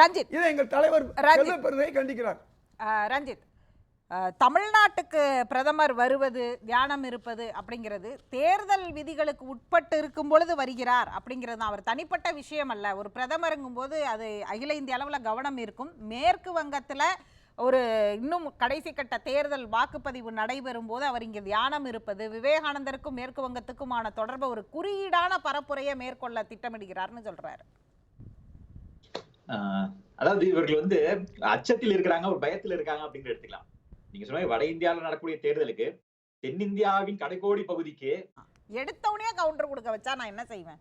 ரஞ்சித். இதை எங்கள் தலைவர் பெருமை கண்டிக்கிறார்? ரஞ்சித். தமிழ்நாட்டுக்கு பிரதமர் வருவது தியானம் இருப்பது அப்படிங்கிறது தேர்தல் விதிகளுக்கு உட்பட்டு இருக்கும் பொழுது வருகிறார் அப்படிங்கிறது தான். அவர் தனிப்பட்ட விஷயம் அல்ல. ஒரு பிரதமருங்கும் போது அது அகில இந்திய அளவில் கவனம் இருக்கும். மேற்கு வங்கத்தில் ஒரு இன்னும் கடைசி கட்ட தேர்தல் வாக்குப்பதிவு நடைபெறும் போது அவர் இங்கே தியானம் இருப்பது விவேகானந்தருக்கும் மேற்கு வங்கத்துக்குமான தொடர்பு ஒரு குறியீடான பரப்புரையை மேற்கொள்ள திட்டமிடுகிறார்னு சொல்றாரு. ஆஹ் அதாவது இவர்கள் வந்து அச்சத்தில் இருக்கிறாங்க ஒரு பயத்தில் இருக்காங்க அப்படின்னு எடுத்துக்கலாம். நீங்க சொன்ன வட இந்தியாவில் நடக்கக்கூடிய தேர்தலுக்கு தென்னிந்தியாவின் கடைக்கோடி பகுதிக்கு எடுத்தவனே கவுண்டர் கொடுக்க வச்சா நான் என்ன செய்வேன்?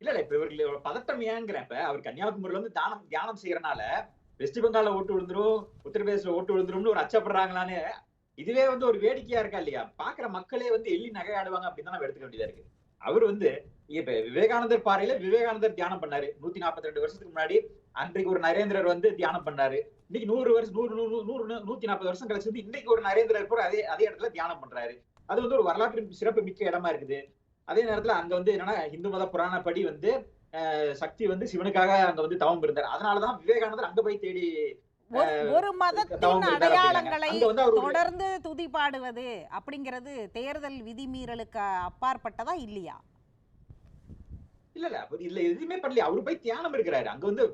இல்ல இல்ல இப்ப இவர்கள் பதட்டம் ஏங்கிறேன் இப்ப அவர் கன்னியாகுமரியில வந்து தானம் தியானம் செய்யறனால வெஸ்ட் பெங்கால்ல ஓட்டு விழுந்துரும் உத்தரப்பிரதேசல ஓட்டு விழுந்துரும்னு ஒரு அச்சப்படுறாங்களான்னு இதுவே வந்து ஒரு வேடிக்கையா இருக்கா இல்லையா? பாக்குற மக்களே வந்து எள்ளி நகையாடுவாங்க அப்படின்னு தான் நம்ம எடுத்துக்க வேண்டியதா இருக்கு. அவர் வந்து இப்ப விவேகானந்தர் பாறையில விவேகானந்தர் தியானம் பண்ணாரு. நூத்தி நாற்பத்தி ரெண்டு வருஷத்துக்கு முன்னாடி அன்றைக்கு ஒரு நரேந்திரர் வந்து தியானம் பண்ணாரு. இன்னைக்கு நூறு வருஷம் நூறு நூறு நூறு நூத்தி நாற்பது வருஷம் கழிச்சு வந்து இன்னைக்கு ஒரு நரேந்திரர் கூட அதே அதே இடத்துல தியானம் பண்றாரு. அது வந்து ஒரு வரலாற்று சிறப்பு மிக்க இடமா இருக்குது. அதே நேரத்துல அங்க வந்து என்னன்னா இந்து மத புராணப்படி வந்து அஹ், சக்தி வந்து சிவனுக்காக அங்க வந்து தவம் இருந்தார். அதனாலதான் விவேகானந்தர் அங்க போய் தேடி ஒரு- மதத்தின் அடையாளங்களை தொடர்ந்து துதிப்பாடுவது அப்படிங்கிறது தேர்தல் விதிமீறலுக்கு அப்பாற்பட்டதா இல்லையா? இல்ல இல்ல. அவர் இல்ல. எதுவுமே பண்ணல அவரு போய் தியானம் இருக்கிறாரு அங்க வந்து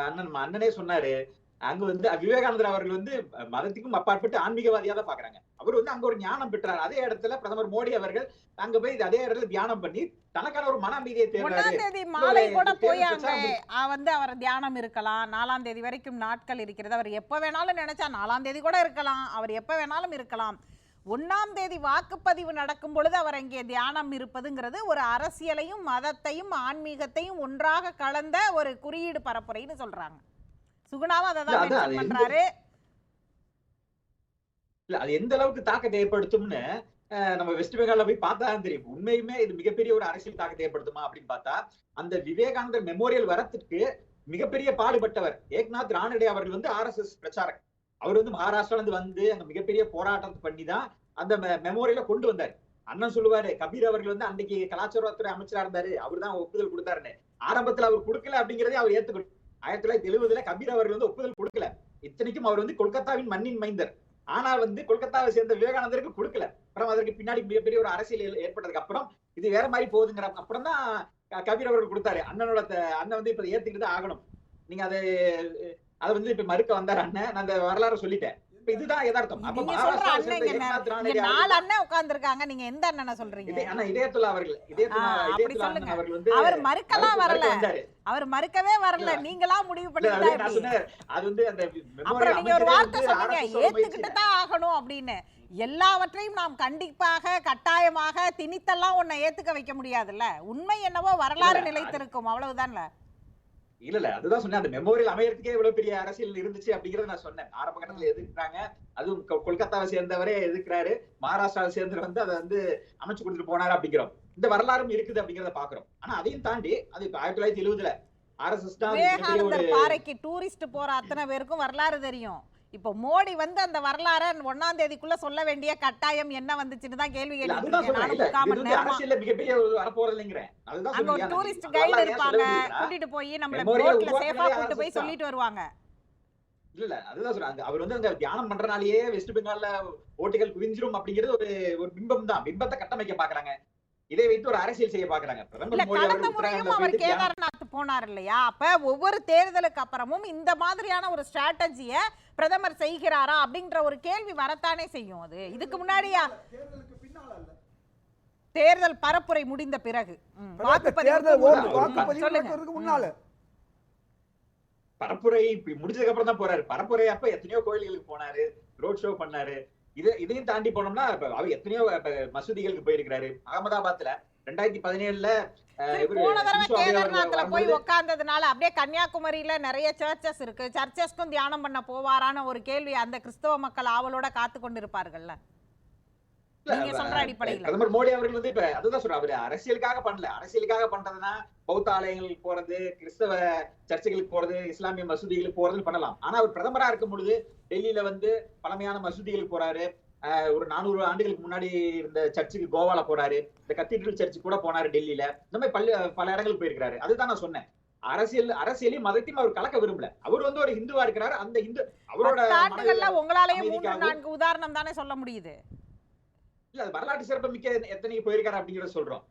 அண்ணன் அண்ணனே சொன்னாரு. அங்க வந்து விவேகானந்தர் அவர்கள் வந்து மதத்துக்கும் அப்பாற்பட்டு ஆன்மீகவாதியா தான் பாக்குறாங்க அவர் வந்து அங்க ஒரு ஞானம் பெற்றார். அதே இடத்துல பிரதமர் மோடி அவர்கள் அங்க போய் அதே இடத்துல தியானம் பண்ணி தனக்கான ஒரு மன அமைதியை ஒன்னாம் தேதி மாலை கூட போய் அங்க வந்து அவர் தியானம் இருக்கலாம். நாலாம் தேதி வரைக்கும் நாட்கள் இருக்கிறது. அவர் எப்ப வேணாலும் நினைச்சா நாலாம் தேதி கூட இருக்கலாம். அவர் எப்ப வேணாலும் இருக்கலாம். ஒன்னாம் தேதி வாக்குப்பதிவு நடக்கும் பொழுது அவர் அங்கே தியானம் இருப்பதுங்கிறது ஒரு அரசியலையும் மதத்தையும் ஆன்மீகத்தையும் ஒன்றாக கலந்த ஒரு குறியீடு பரப்புரைன்னு சொல்றாங்க. சுகுணாவும் அதை தான் பண்றாரு. இல்ல அது எந்த அளவுக்கு தாக்கத்தை ஏற்படுத்தும்னு நம்ம வெஸ்ட் பெங்கால்ல போய் பார்த்தா தான் தெரியும். உண்மையுமே இது மிகப்பெரிய ஒரு அரசியல் தாக்கத்தை ஏற்படுத்துமா அப்படின்னு பார்த்தா அந்த விவேகானந்தர் மெமோரியல் வரத்துக்கு மிகப்பெரிய பாடுபட்டவர் ஏக்நாத் ரானடே அவர்கள் வந்து ஆர்எஸ்எஸ் பிரச்சாரக் அவர் வந்து மகாராஷ்டிரால இருந்து வந்து அங்க மிகப்பெரிய போராட்டத்தை பண்ணி தான் அந்த மெமோரியல கொண்டு வந்தார். அண்ணன் சொல்லுவாரு கபீர் அவர்கள் வந்து அன்னைக்கு கலாச்சாரத்துறை அமைச்சரா இருந்தாரு. அவர் தான் ஒப்புதல் கொடுத்தாருன்னு. ஆரம்பத்துல அவர் கொடுக்கல அப்படிங்கறதே அவர் ஏத்துக்கணும். ஆயிரத்தி தொள்ளாயிரத்தி எழுபதுல கபீர் அவர்கள் வந்து ஒப்புதல் கொடுக்கல. இத்தனைக்கும் அவர் வந்து கொல்கத்தாவின் மண்ணின் மைந்தர். ஆனா வந்து கொல்கத்தாவை சேர்ந்த விவேகானந்தருக்கு கொடுக்கல. அப்புறம் அதற்கு பின்னாடி மிகப்பெரிய ஒரு அரசியல் ஏற்பட்டதுக்கு அப்புறம் இது வேற மாதிரி போகுதுங்கிற அப்புறம் தான் கபீர் அவர்கள் கொடுத்தாரு. அண்ணனோட அண்ணன் வந்து இப்ப ஏத்துக்கிட்டு தான் ஆகணும். நீங்க அதை அதை வந்து இப்ப மறுக்க வந்தாரு அண்ணன். நான் வரலாறு சொல்லிட்டேன். இப்ப இதுதான் யதார்த்தம். அப்ப நீங்க நாலு அண்ணன் உட்கார்ந்திருக்காங்க. எந்த அண்ணனை சொல்றீங்க? அவர்கள் அவர்கள் வந்து அவர் மறுக்கலாம் மறுக்க- வரல? அவர் மறுக்கவே வரல. நீங்களா முடிவு பண்ணிட்டா அது வந்து அந்த அப்புறம் நீங்க ஒரு வார்த்தை சொன்னீங்க. ஏத்துக்கிட்டு தான் ஆகணும் அப்படின்னு. எல்லாவற்றையும் நாம் கண்டிப்பாக கட்டாயமாக திணித்தெல்லாம் உன்னை ஏத்துக்க வைக்க முடியாதுல்ல? உண்மை என்னவோ வரலாறு நிலைத்திருக்கும். அவ்வளவுதான்ல? இல்ல இல்ல அதுதான் சொன்னேன். அந்த மெமோரியல் அமையறதுக்கே இவ்வளவு பெரிய அரசியல் இருந்துச்சு அப்படிங்கறத நான் சொன்னேன். ஆரம்ப கட்டத்துல எதிர்க்கிறாங்க. அதுவும் கொல்கத்தாவை சேர்ந்தவரே எதிர்க்கிறாரு. மகாராஷ்டிராவை சேர்ந்தவர் வந்து அதை வந்து அமைச்சு கொடுத்துட்டு போனாரு அப்படிங்கிறோம். இந்த வரலாறும் இருக்குது அப்படிங்கறத பாக்குறோம். ஆனா அதையும் தாண்டி அது இப்ப ஆயிரத்தி தொள்ளாயிரத்தி எழுபதுல ஆர்எஸ்எஸ் தான் பாறைக்கு டூரிஸ்ட் போற அத்தனை பேருக்கும் வரலாறு தெரியும். இப்போ மோடி வந்து அந்த வரலாறை ஒன்னாம் தேதிக்குள்ள சொல்ல வேண்டிய கட்டாயம் என்ன வந்துச்சுன்னு தான் கேள்வி அங்க ஒரு. டூரிஸ்ட் கைடு இருப்பாங்க. கூட்டிட்டு போய் நம்மள போட்ல சேஃபா கூட்டிட்டு போய். சொல்லிட்டு வருவாங்க. இல்ல இல்ல அதுதான் அந்த- அவர் வந்து அந்த தியானம் பண்றனாலேயே வெஸ்ட் பெங்கால்ல ஓட்டுகள் குவிஞ்சிரும் அப்படிங்கிறது ஒரு ஒரு பிம்பம் தான். பிம்பத்தை கட்டமைக்க பாக்குறாங்க. இதை வைத்து ஒரு அரசியல் செய்ய பாக்குறாங்க. பிரதமர் மோடி அவர் போனார் இல்லையா? அப்ப ஒவ்வொரு தேர்தலுக்கு அப்புறமும் இந்த மாதிரியான ஒரு ஸ்ட்ராட்டஜிய பிரதமர் செய்கிறாரா அப்படின்ற ஒரு கேள்வி வரத்தானே செய்யும் அது. இதுக்கு முன்னாடியா? தேர்தலுக்கு பின்னால அல்ல தேர்தல் பரப்புரை முடிந்த பிறகு வாக்குப்பதிவு முன்னால பரப்புரை முடிஞ்சதுக்கு அப்புறம் தான் போறாரு. பரப்புரை அப்ப எத்தனையோ கோயில்களுக்கு போனாரு ரோட் ஷோ பண்ணாரு. இது இதையும் தாண்டி போனோம்னா இப்ப அவர் எத்தனையோ மசூதிகளுக்கு போயிருக்கிறாரு. அகமதாபாத்ல ரெண்டாயிரத்தி பதினேழுல போன தடவை கேதார்நாத்ல போய் உட்கார்ந்ததுனால அப்படியே கன்னியாகுமரியில நிறைய சர்ச்சஸ் இருக்கு. சர்ச்சஸ்க்கும் தியானம் பண்ண போவாரான ஒரு கேள்வி அந்த கிறிஸ்தவ மக்கள் ஆவலோட காத்து கொண்டிருப்பார்கள்ல. பிரதமர் மோடி அவர்கள் வந்து இப்ப அதுதான் சொல்ற அவரு அரசியலுக்காக பண்ணல. அரசியலுக்காக பண்றதுன்னா பௌத்த ஆலயங்களுக்கு போறது கிறிஸ்தவ சர்ச்சைகளுக்கு போறது இஸ்லாமிய மசூதிகளுக்கு போறதுன்னு பண்ணலாம். ஆனா அவர் பிரதமரா இருக்கும் பொழுது டெல்லியில வந்து பழமையான மசூதிகளுக்கு போறாரு. ஒரு நானூறு ஆண்டுகளுக்கு முன்னாடி இருந்த சர்ச்சுக்கு கோவால போறாரு. இந்த கத்தீட்ரல் சர்ச்சுக்கு கூட போனாரு டெல்லியில. இந்த மாதிரி பல்ல பல இடங்களுக்கு போயிருக்காரு அதுதான் நான் சொன்னேன். அரசியல் அரசியலையும் மதத்தையும் அவர் கலக்க விரும்பல. அவர் வந்து ஒரு இந்துவா இருக்கிறாரு. அந்த இந்து அவரோட பத்து ஆண்டுகள்ல மனதில- உங்களாலேயே மூன்று நான்கு உதாரணம் தானே சொல்ல முடியுது. இல்ல அது வரலாற்று சிறப்பு மிக்க எத்தனை போயிருக்காரு அப்படிங்கறத சொல்றோம்.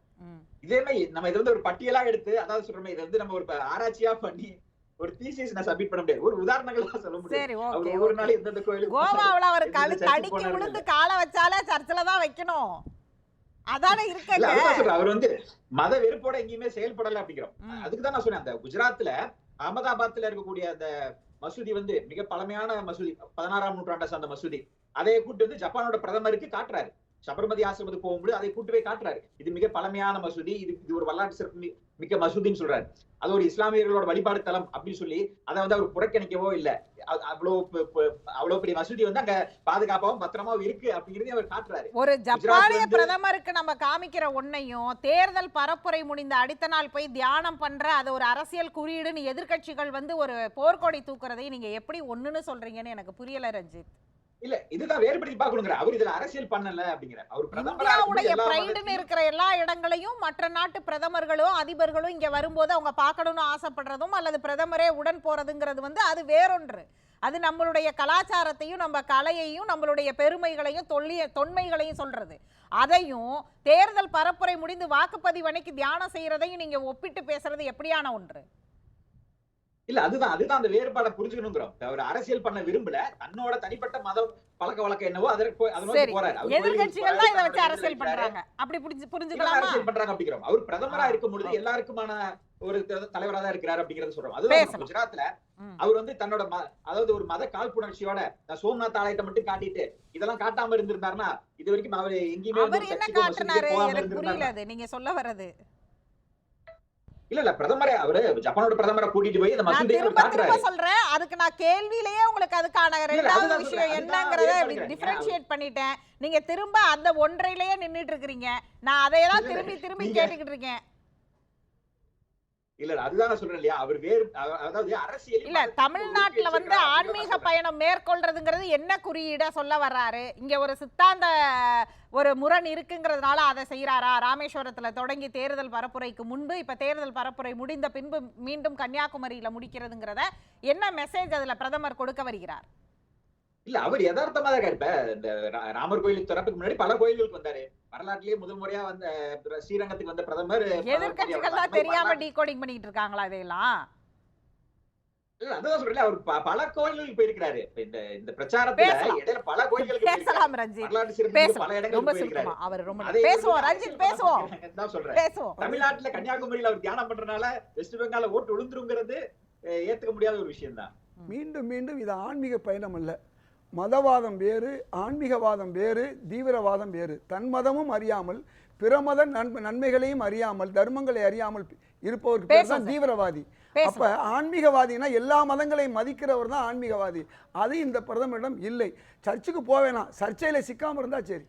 இதே மாதிரி நம்ம இது வந்து ஒரு பட்டியலா எடுத்து அதாவது சொல்றோமே இது வந்து நம்ம ஒரு ஆராய்ச்சியா பண்ணி ஒரு தீசிஸ் நான் சப்மிட் பண்ண முடியாது. ஒரு உதாரணங்களா சொல்ல முடியாது சரி அவர் ஒவ்வொரு நாளும் எந்தெந்த போனாரு, கோவாவுல அவர் கழு தடுக்கி விழுந்து காலை வச்சாலே சர்ச்சில் தான் வைக்கணும். அதானே சொல்றேன். அவர் வந்து மத வெறுப்போட எங்கேயுமே செயல்படல அப்படிங்கிறோம். அதுக்கு தான் நான் சொன்னேன். அந்த குஜராத்ல அகமதாபாத்ல இருக்கக்கூடிய அந்த மசூதி வந்து மிக பழமையான மசூதி பதினாறாம் நூற்றாண்டை சார்ந்த மசூதி. அதை கூட்டு வந்து ஜப்பானோட பிரதமருக்கு காட்டுறாரு. சபர்மதி ஆசிரமத்துக்கு போகும்போது அதை கூட்டு போய் காட்டுறாரு. இது மிக பழமையான மசூதி. இது இது ஒரு வரலாற்று சிறப்பு மிக்க மசூதின்னு சொல்றாரு. அது ஒரு இஸ்லாமியர்களோட வழிபாடு தலம் அப்படின்னு சொல்லி அதை வந்து அவர் புறக்கணிக்கவோ இல்ல. அவ்வளவு அவ்வளவு பெரிய மசூதி வந்து அங்க பாதுகாப்பாவும் பத்திரமாவும் இருக்கு அப்படிங்கறதையும் அவர் காட்டுறாரு. ஒரு ஜப்பானிய பிரதமருக்கு நம்ம காமிக்கிற ஒன்னையும் தேர்தல் பரப்புரை முடிந்த அடுத்த நாள் போய் தியானம் பண்ற அது ஒரு அரசியல் குறியீடுன்னு எதிர்க்கட்சிகள் வந்து ஒரு போர்க்கொடி தூக்குறதை நீங்க எப்படி ஒண்ணுன்னு சொல்றீங்கன்னு எனக்கு புரியல ரஞ்சித். இல்ல இதுதான் வேறுபடுத்தி பார்க்கணுங்கிற. அவர் இதுல அரசியல் பண்ணல அப்படிங்கிற. அவர் இந்தியாவுடைய பிரைடுன்னு இருக்கிற எல்லா இடங்களையும் மற்ற நாட்டு பிரதமர்களும் அதிபர்களும் இங்க வரும்போது அவங்க பார்க்கணும்னு ஆசைப்படுறதும் அல்லது பிரதமரே உடன் போறதுங்கிறது வந்து அது வேறொன்று. அது நம்மளுடைய கலாச்சாரத்தையும் நம்ம கலையையும் நம்மளுடைய பெருமைகளையும் தொல்லிய தொன்மைகளையும் சொல்றது. அதையும் தேர்தல் பரப்புரை முடிந்து வாக்குப்பதிவு அன்னைக்கு தியானம் செய்யறதையும் நீங்க ஒப்பிட்டு பேசுறது எப்படியான ஒன்று? இல்ல அதுதான் அதுதான் அந்த வேறுபாடை புரிஞ்சுக்கணுங்கிறோம். அவர் அரசியல் பண்ண விரும்பல. தன்னோட தனிப்பட்ட மதம் பழக்க வழக்கம் என்னவோ அதற்கு போய் அதை நோக்கி. போறாரு. எதிர்கட்சிகள் தான் இதை வச்சு அரசியல். பண்றாங்க. அப்படி புரிஞ்சு புரிஞ்சுக்கலாமா? அரசியல் பண்றாங்க அப்படிங்கிறோம். அவர் பிரதமரா இருக்கும் பொழுது எல்லாருக்குமான ஒரு தலைவரா தான் இருக்கிறாரு அப்படிங்கறத சொல்றோம். அதுதான். குஜராத்ல. அவர் வந்து தன்னோட அதாவது ஒரு மத காழ்ப்புணர்ச்சியோட சோம்நாத் ஆலயத்தை மட்டும் காட்டிட்டு இதெல்லாம் காட்டாம இருந்திருந்தாருன்னா இது வரைக்கும் அவர் எங்கேயுமே வந்து அவர் ஒரு என்ன சர்ச்சுக்கோ மசூதிக்கோ காட்டுனாரு போகாம எனக்கு இருந்திருந்தாருன்னா புரியல அது நீங்க சொல்ல வர்றது இல்ல இல்ல பிரதமரே அவரு ஜப்பானோட பிரதமரை கூட்டிட்டு போய் இந்த நான் மசூதியை திரும்ப சொல்றேன். அதுக்கு நான் கேள்வியிலேயே உங்களுக்கு அதுக்கான ரெண்டாவது விஷயம். என்னங்கறத. டிஃபரன்ஷியேட் பண்ணிட்டேன். நீங்க திரும்ப அந்த ஒன்றையிலேயே நின்னுட்டு இருக்கிறீங்க. நான் அதையெல்லாம் திரும்பி திரும்பி கேட்டுக்கிட்டு இருக்கேன். இல்ல அதுதான் சொல்றேன் இல்லையா? அவர் வேறு அதாவது அரசியல் இல்ல தமிழ்நாட்டுல வந்து ஆன்மீக பயணம் மேற்கொள்றதுங்கிறது என்ன குறியீடா சொல்ல வர்றாரு? இங்க ஒரு சித்தாந்த ஒரு முரண் இருக்குங்கிறதுனால அதை செய்யறாரா ராமேஸ்வரத்துல தொடங்கி தேர்தல் பரப்புரைக்கு முன்பு இப்ப தேர்தல் பரப்புரை முடிந்த பின்பு மீண்டும் கன்னியாகுமரியில முடிக்கிறதுங்கிறத என்ன மெசேஜ் அதுல பிரதமர் கொடுக்க வருகிறார்? இல்ல அவர் யதார்த்தமா தான் இருக்காரு இப்ப இந்த ராமர் கோயிலுக்கு திறப்புக்கு முன்னாடி பல கோயில்களுக்கு வந்தாரு. வரலாற்றிலேயே முதல் முறையா வந்த ஸ்ரீரங்கத்துக்கு வந்த பிரதமர் எதிர்க்கட்சிகள் தான் தெரியாம டீகோடிங் பண்ணிட்டு இருக்காங்களா இதையெல்லாம்? இல்ல, அதுதான் சொல்றேன் அவர் ப- பல கோயில்களுக்கு போயிருக்கிறாரு. இந்த இந்த பிரச்சாரத்துல பேசலாம். இடையில பல கோயில்களுக்கு. பேசலாம் ரஞ்சித். பல ரொம்ப இடங்களுக்கு சுருக்கமா அவர் ரொம்ப பேசுவோம் ரஞ்சித் பேசுவோம். பார்க்கிறாங்கன்னு தான் சொல்றேன். பேசுவோம். தமிழ்நாட்டுல கன்னியாகுமரியில அவர் தியானம் பண்றதுனால வெஸ்ட் பெங்கால ஓட்டு விழுந்துருங்கிறது ஏத்துக்க முடியாத ஒரு விஷயம் தான் மீண்டும் மீண்டும் இது ஆன்மீக பயணம் அல்ல. மதவாதம் வேறு ஆன்மீகவாதம் வேறு தீவிரவாதம் வேறு. தன் மதமும் அறியாமல் பிற மத நன்மை நன்மைகளையும் அறியாமல் தர்மங்களை அறியாமல் இருப்பவருக்கு பேர் தான். தீவிரவாதி. அப்ப ஆன்மீகவாதினா எல்லா மதங்களையும் மதிக்கிறவர் தான் ஆன்மீகவாதி. அது இந்த பிரதமரிடம் இல்லை. சர்ச்சுக்கு போவேணாம். சர்ச்சையில சிக்காம இருந்தா சரி.